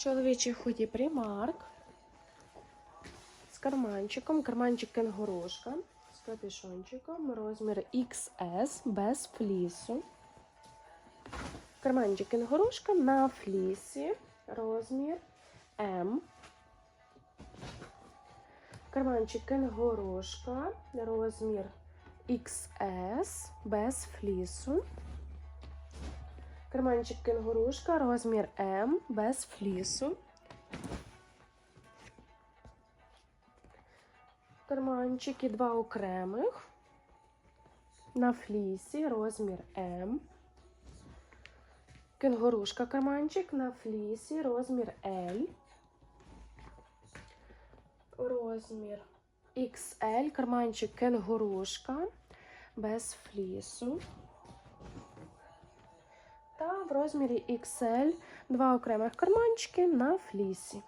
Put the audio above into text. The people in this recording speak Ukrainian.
Чоловічий худі примарк. З карманчиком. Карманчик кенгурушка. З капюшончиком. Розмір XS без флісу. Карманчик кенгурушка на флісі. Розмір М. Карманчик кенгурушка. Розмір XS без флісу. Карманчик кенгурушка, розмір М без флісу. Карманчики два окремих. На флісі, розмір М. Кенгурушка карманчик на флісі, розмір L. Розмір XL, карманчик кенгурушка без флісу. Та в розмірі XL два окремих карманчики на флісі.